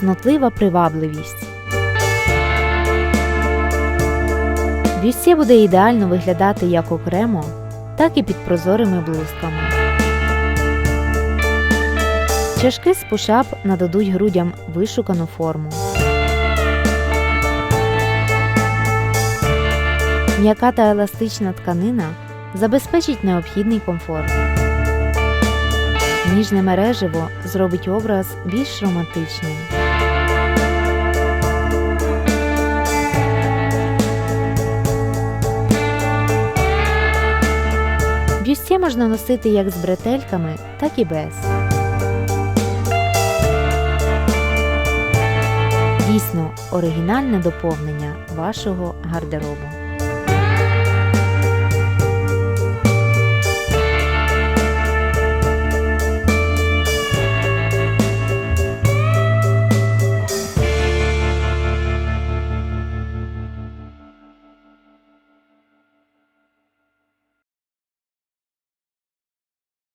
кмотлива привабливість. Бюстє буде ідеально виглядати як окремо, так і під прозорими блузками. Чашки з пушап нададуть грудям вишукану форму. М'яка та еластична тканина забезпечить необхідний комфорт. Ніжне мереживо зробить образ більш романтичним. Бюстє можна носити як з бретельками, так і без. Дійсно оригінальне доповнення вашого гардеробу.